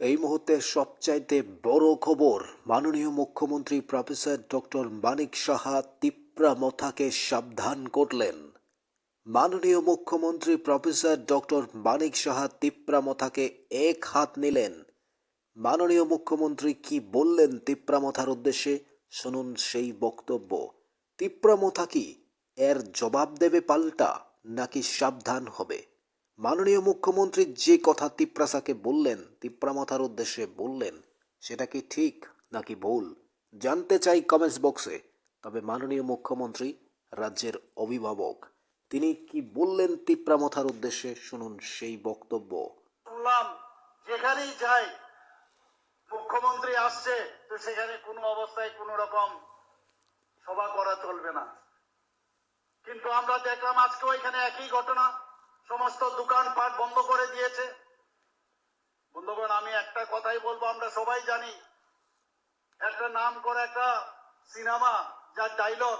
এই মুহূর্তে সবচাইতে বড় খবর মাননীয় মুখ্যমন্ত্রী প্রফেসর ডক্টর মানিক সাহা তিপ্রা মথাকে সাবধান করলেন। মাননীয় মুখ্যমন্ত্রী প্রফেসর ডক্টর মানিক সাহা তিপ্রা মথাকে এক হাত নিলেন। মাননীয় মুখ্যমন্ত্রী কি বললেন তিপ্রামথার উদ্দেশ্যে? শুনুন সেই বক্তব্য। তিপ্রামথা কি এর জবাব দেবে পাল্টা নাকি সাবধান হবে? মাননীয় মুখ্যমন্ত্রী যে কথা তিপ্রাসাকে বললেন, তিপ্রামথার উদ্দেশ্যে বললেন, সেটা কি ঠিক নাকি ভুল? জানতে চাই কমেন্টস বক্সে তবে মাননীয় মুখ্যমন্ত্রী, রাজ্যের অভিভাবক, তিনি কি বললেন তিপ্রামথার উদ্দেশ্যে? শুনুন সেই বক্তব্য। শুনলাম, যেখানেই যাই, মুখ্যমন্ত্রী আসছে, তো সেখানে কোনো অবস্থায় কোনো রকম সভা করা চলবে না। কিন্তু আমরা দেখলাম আজকে ওইখানে একই ঘটনা। সমস্ত দোকানপাট বন্ধ করে দিয়েছে বন্ধুগণ আমি একটা কথাই বলবো আমরা সবাই জানি একটা নাম করে একটা সিনেমা যার ডায়লগ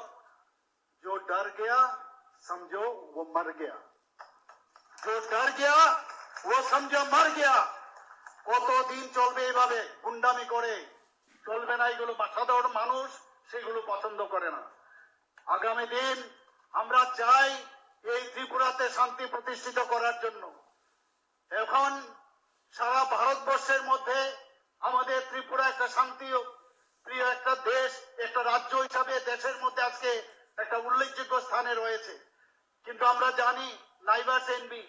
जो डर गया समझो वो मर गया जो डर गया ও সমঝো মর গিয়া কতদিন চলবে এইভাবে গুন্ডামি করে চলবে না এগুলো বা- সাধারণ মানুষ সেগুলো পছন্দ করে না আগামী দিন আমরা চাই এই ত্রিপুরাতে শান্তি প্রতিষ্ঠিত করার জন্য। এখন সারা ভারতবর্ষের মধ্যে আমাদের ত্রিপুরা একটা শান্তি প্রিয় একটা দেশ, একটা রাজ্য হিসাবে দেশের মধ্যে আজকে একটা উল্লেখযোগ্য স্থানে রয়েছে। কিন্তু আমরা জানি নাইবাস এনবি,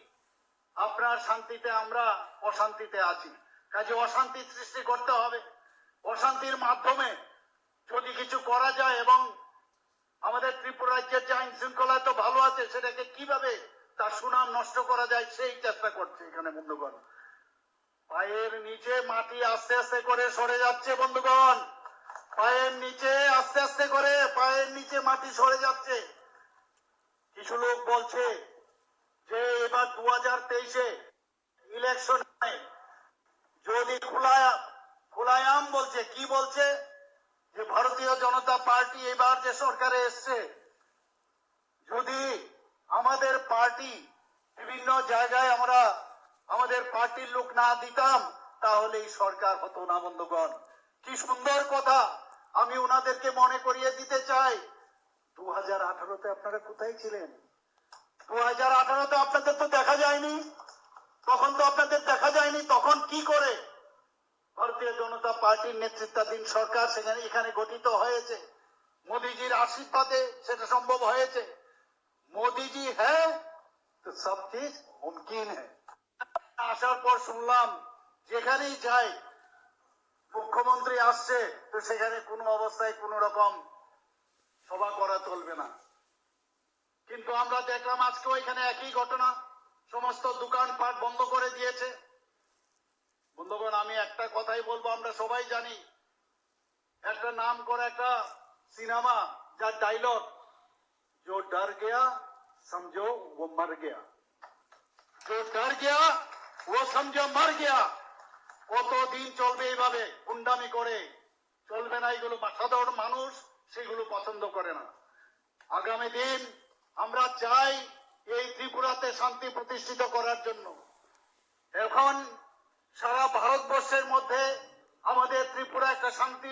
আপনার শান্তিতে আমরা অশান্তিতে আছি। কাজে অশান্তি সৃষ্টি করতে হবে। অশান্তির মাধ্যমে যদি কিছু করা যায় এবং আমাদের ত্রিপুরা রাজ্যের যে আইন শৃঙ্খলা তো ভালো আছে, সেটাকে কীভাবে তার সুনাম নষ্ট করা যায়, সেই চেষ্টা করছে এখানে বন্ধুগণ। পায়ের নিচে মাটি আস্তে আস্তে করে সরে যাচ্ছে বন্ধুগণ। পায়ের নিচে আস্তে আস্তে করে পায়ের নিচে মাটি সরে যাচ্ছে। কিছু লোক বলছে যে এবার দু হাজার তেইশে ইলেকশন যদি খোলায় খোলায়াম বলছে, কি বলছে? যে ভারতীয় জনতা পার্টি এবার যে সরকারে এসছে, যদি আমাদের পার্টি বিভিন্ন জায়গায় আমরা আমাদের পার্টির লোক না দিতাম তাহলে এই সরকার হতো না, বন্ধুগণ। কি সুন্দর কথা। আমি ওনাদেরকে মনে করিয়ে দিতে চাই। দু হাজার আঠারোতে আপনারা কোথায় ছিলেন? দু হাজার আঠারোতে আপনাদের তো দেখা যায়নি। তখন তো আপনাদের দেখা যায়নি। তখন কি করে? ভারতীয় জনতা পার্টির নেতৃত্বাধীন সরকার সেখানে এখানে গঠিত হয়েছে। মোদিজির আশীর্বাদে সেটা সম্ভব হয়েছে। মোদিজি হ্যাঁ তো সব চিজ মুমকিন হ্যাঁ। আসার পর শুনলাম, যেখানেই যাই, মুখ্যমন্ত্রী আসছে, তো সেখানে কোনো অবস্থায় কোনো রকম সভা করা চলবে না। কিন্তু আমরা দেখলাম আজকে ওইখানে একই ঘটনা। সমস্ত দোকানপাট বন্ধ করে দিয়েছে। বন্ধুগণ আমি একটা কথাই বলবো আমরা সবাই জানি একটা নাম করে একটা সিনেমা যার ডায়লগ जो डर गया समझो वो मर गया जो डर गया वो समझो मर गया কতদিন চলবে এইভাবে গুন্ডামি করে চলবে না এগুলো বা- সাধারণ মানুষ সেগুলো পছন্দ করে না আগামী দিন আমরা চাই এই ত্রিপুরাতে শান্তি প্রতিষ্ঠিত করার জন্য এখন সারা ভারতবর্ষের মধ্যে আমাদের ত্রিপুরা একটা শান্তি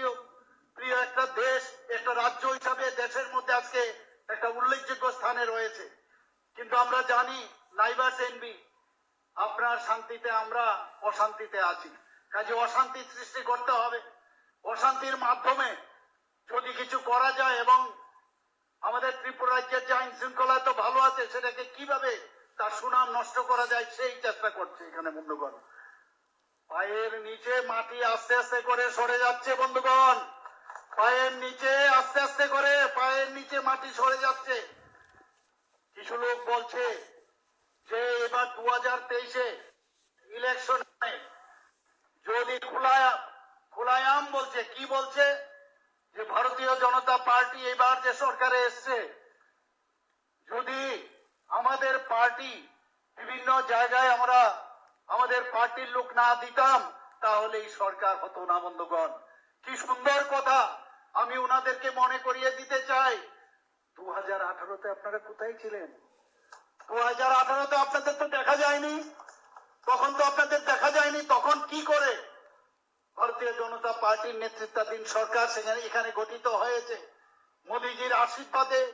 প্রিয় একটা দেশ, একটা রাজ্য হিসাবে দেশের মধ্যে আজকে একটা উল্লেখযোগ্য স্থানে রয়েছে। কিন্তু আমরা জানি নাইবাস এনবি আপনার শান্তিতে আমরা অশান্তিতে আছি। কাজে অশান্তি সৃষ্টি করতে হবে। অশান্তির মাধ্যমে যদি কিছু করা যায় এবং আমাদের ত্রিপুরা রাজ্যের যে আইন শৃঙ্খলা তো ভালো আছে, সেটাকে কীভাবে তার সুনাম নষ্ট করা যায়, সেই চেষ্টা করছে এখানে বন্ধুগণ। পায়ের নিচে মাটি আস্তে আস্তে করে সরে যাচ্ছে, বন্ধুগণ। পায়ের নিচে আস্তে আস্তে করে পায়ের নিচে মাটি সরে যাচ্ছে। কিছু লোক বলছে যে এবার দু হাজার তেইশে ইলেকশন যদি খোলায় খোলায়াম বলছে, কি বলছে? যে ভারতীয় জনতা পার্টি এবার যে সরকারে এসছে, যদি আমাদের পার্টি বিভিন্ন জায়গায় আমরা আমাদের পার্টির লোক না দিতাম তাহলে এই সরকার হতো না, বন্ধুগণ। কি সুন্দর কথা। আমি ওনাদেরকে মনে করিয়ে দিতে চাই। দু হাজার আঠারোতে আপনারা কোথায় ছিলেন? দু হাজার আঠারোতে আপনাদের তো দেখা যায়নি। তখন তো আপনাদের দেখা যায়নি। তখন কি করে? ভারতীয় জনতা পার্টির নেতৃত্বাধীন সরকার সেখানে এখানে গঠিত হয়েছে। মোদীজির আশীর্বাদে